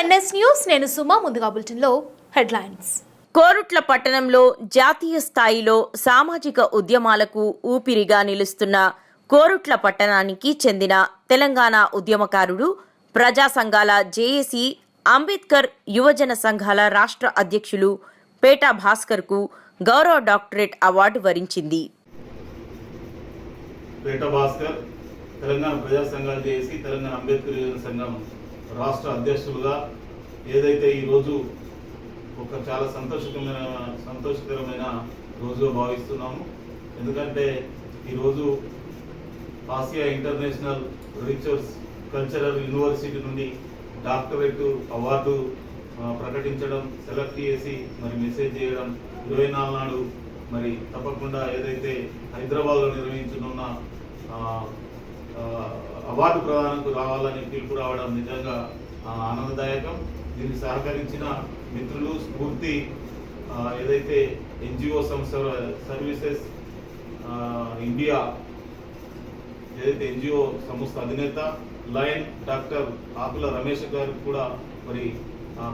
NS news నేను సుమా ముందుగా బులెటిన్లో హెడ్లైన్స్. కోరుట్ల పట్టణంలో జాతీయ స్థాయిలో సామాజిక ఉద్యమాలకు ఊపిరిగా నిలుస్తున్న కోరుట్ల పట్టణానికి చెందిన తెలంగాణ ఉద్యమకారుడు ప్రజా సంఘాల జేఏసీ అంబేద్కర్ యువజన సంఘాల రాష్ట్ర అధ్యక్షులు పేటా భాస్కర్కు గౌరవ డాక్టరేట్ అవార్డు వరించింది. పేట భాస్కర్ తెలంగాణ ప్రజా సంఘాలు చేసి తెలంగాణ అంబేద్కర్ యువజన సంఘం రాష్ట్ర అధ్యక్షులుగా ఏదైతే ఈరోజు ఒక చాలా సంతోషకరమైన సంతోషకరమైన రోజుగా భావిస్తున్నాము. ఎందుకంటే ఈరోజు Asia international research cultural university నుండి డాక్టరేట్ అవార్డు ప్రకటించడం సెలెక్ట్ చేసి మరి మెసేజ్ చేయడం ఇరవై నాడు మరి తప్పకుండా ఏదైతే హైదరాబాద్లో నిర్వహించనున్న అవార్డు ప్రదానంకు రావాలని పిలుపు రావడం నిజంగా ఆనందదాయకం. దీన్ని సహకరించిన మిత్రులు స్ఫూర్తి ఏదైతే ఎన్జిఓ సంస్థ సర్వీసెస్ ఇండియా ఏదైతే ఎన్జిఓ సంస్థ అధినేత లయన్ డాక్టర్ ఆకుల రమేష్ గారికి కూడా మరి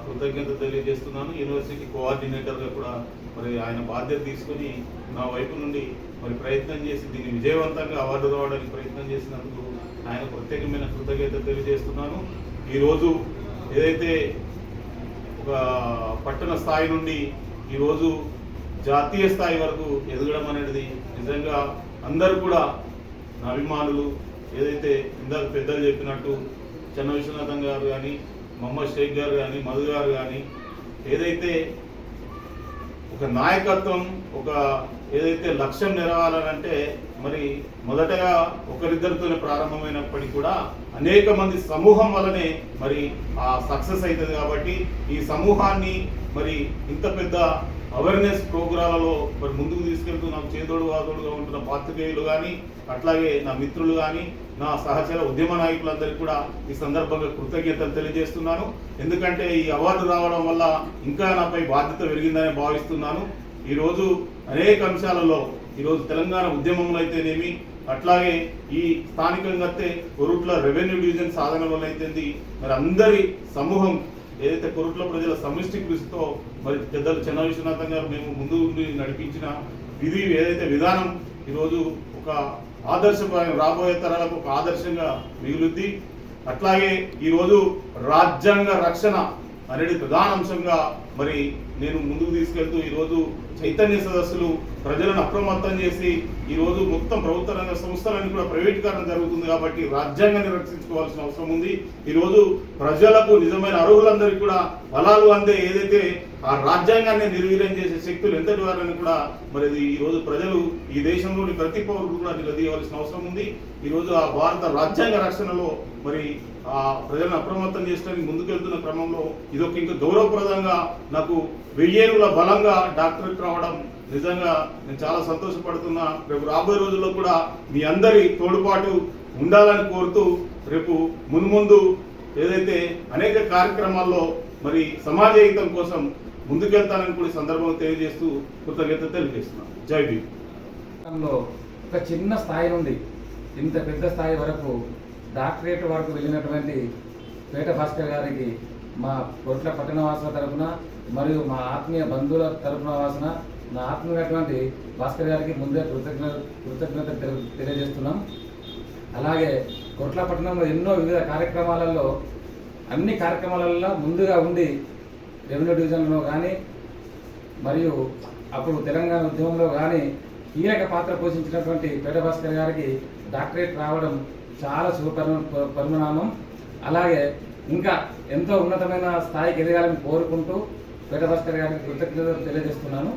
కృతజ్ఞత తెలియజేస్తున్నాను. యూనివర్సిటీ కోఆర్డినేటర్గా కూడా మరి ఆయన బాధ్యత తీసుకొని నా వైపు నుండి మరి ప్రయత్నం చేసి దీన్ని విజయవంతంగా అవార్డు రావడానికి ప్రయత్నం చేసినందుకు ఆయన ప్రత్యేకమైన కృతజ్ఞత తెలియజేస్తున్నాను. ఈరోజు ఏదైతే ఒక పట్టణ స్థాయి నుండి ఈరోజు జాతీయ స్థాయి వరకు ఎదగడం అనేది నిజంగా అందరూ కూడా నా అభిమానులు ఏదైతే ఇందాక పెద్దలు చెప్పినట్టు చెన్న విశ్వనాథం గారు కానీ మొహమ్మద్ షేక్ గారు కానీ మధు గారు కానీ ఏదైతే ఒక నాయకత్వం ఒక ఏదైతే లక్ష్యం నెరవాలనంటే మరి మొదటగా ఒకరిద్దరితోనే ప్రారంభమైనప్పటికీ కూడా అనేక మంది సమూహం వల్లనే మరి ఆ సక్సెస్ అవుతుంది కాబట్టి ఈ సమూహాన్ని మరి ఇంత పెద్ద అవేర్నెస్ ప్రోగ్రాలలో మరి ముందుకు తీసుకెళ్తూ నాకు చేదోడు వాదోడుగా ఉంటున్న పాత్రికేయులు కానీ అట్లాగే నా మిత్రులు కానీ నా సహచర ఉద్యమ నాయకులందరికీ కూడా ఈ సందర్భంగా కృతజ్ఞతలు తెలియజేస్తున్నాను. ఎందుకంటే ఈ అవార్డు రావడం వల్ల ఇంకా నాపై బాధ్యత పెరిగిందని భావిస్తున్నాను. ఈరోజు అనేక అంశాలలో ఈరోజు తెలంగాణ ఉద్యమంలో అయితేనేమి అట్లాగే ఈ స్థానికంగా అయితే కొరుట్ల రెవెన్యూ డివిజన్ సాధన వల్ల అయితేంది మరి అందరి సమూహం ఏదైతే కొరుట్ల ప్రజల సమిష్టి కృషితో మరి పెద్దలు చెన్న విశ్వనాథం గారు మేము ముందు నడిపించిన విధి ఏదైతే విధానం ఈరోజు ఒక ఆదర్శమైన రాబోయే తరాలకు ఒక ఆదర్శంగా మిగులుద్ది. అట్లాగే ఈరోజు రాజ్యాంగ రక్షణ అనేది ప్రధాన అంశంగా మరి నేను ముందుకు తీసుకెళ్తూ ఈరోజు చైతన్య సదస్సులు ప్రజలను అప్రమత్తం చేసి ఈరోజు మొత్తం ప్రభుత్వ రంగ సంస్థలన్నీ కూడా ప్రైవేటీకరణ జరుగుతుంది కాబట్టి రాజ్యాంగాన్ని రక్షించుకోవాల్సిన అవసరం ఉంది. ఈరోజు ప్రజలకు నిజమైన అర్హులందరికీ కూడా బలాలు అందే ఏదైతే ఆ రాజ్యాంగాన్ని నిర్వీర్యం చేసే శక్తులు ఎంతటి వారని కూడా మరి ఈరోజు ప్రజలు ఈ దేశంలోని ప్రతి పౌరుడు కూడా నిలదీయవలసిన అవసరం ఉంది. ఈరోజు ఆ భారత రాజ్యాంగ రక్షణలో మరి ప్రజలను అప్రమత్తం చేయడానికి ముందుకెళ్తున్న క్రమంలో ఇదొక ఇంకా గౌరవప్రదంగా నాకు వెయ్యేనుల బలంగా డాక్టరేట్ రావడం నిజంగా నేను చాలా సంతోషపడుతున్నా. రేపు రాబోయే రోజుల్లో కూడా మీ అందరి తోడుపాటు ఉండాలని కోరుతూ రేపు మున్ముందు ఏదైతే అనేక కార్యక్రమాల్లో మరి సమాజ హితం కోసం ముందుకెళ్తానని కూడా సందర్భం సందర్భంగా తెలియజేస్తూ కృతజ్ఞత తెలియజేస్తున్నాను. జై భీమ్. ఒక చిన్న స్థాయి నుండి ఇంత పెద్ద స్థాయి వరకు డాక్టరేట్ వరకు వెళ్ళినటువంటి పేట భాస్కర్ గారికి మా కొట్ల పట్టణవాసుల తరపున మరియు మా ఆత్మీయ బంధువుల తరపున వాసన నా ఆత్మీయటువంటి భాస్కర్ గారికి ముందే కృతజ్ఞత కృతజ్ఞత తెలియజేస్తున్నాం. అలాగే కొట్ల పట్టణంలో ఎన్నో వివిధ కార్యక్రమాలలో అన్ని కార్యక్రమాలలో ముందుగా ఉండి రెవెన్యూ డివిజన్లో కానీ మరియు అప్పుడు తెలంగాణ ఉద్యమంలో కానీ కీలక పాత్ర పోషించినటువంటి పేట భాస్కర్ గారికి డాక్టరేట్ రావడం చాలా శుభపరి పరిణామం. అలాగే ఇంకా ఎంతో ఉన్నతమైన స్థాయికి ఎదగాలని కోరుకుంటూ పేట భాస్కర్ గారికి కృతజ్ఞతలు తెలియజేస్తున్నాను.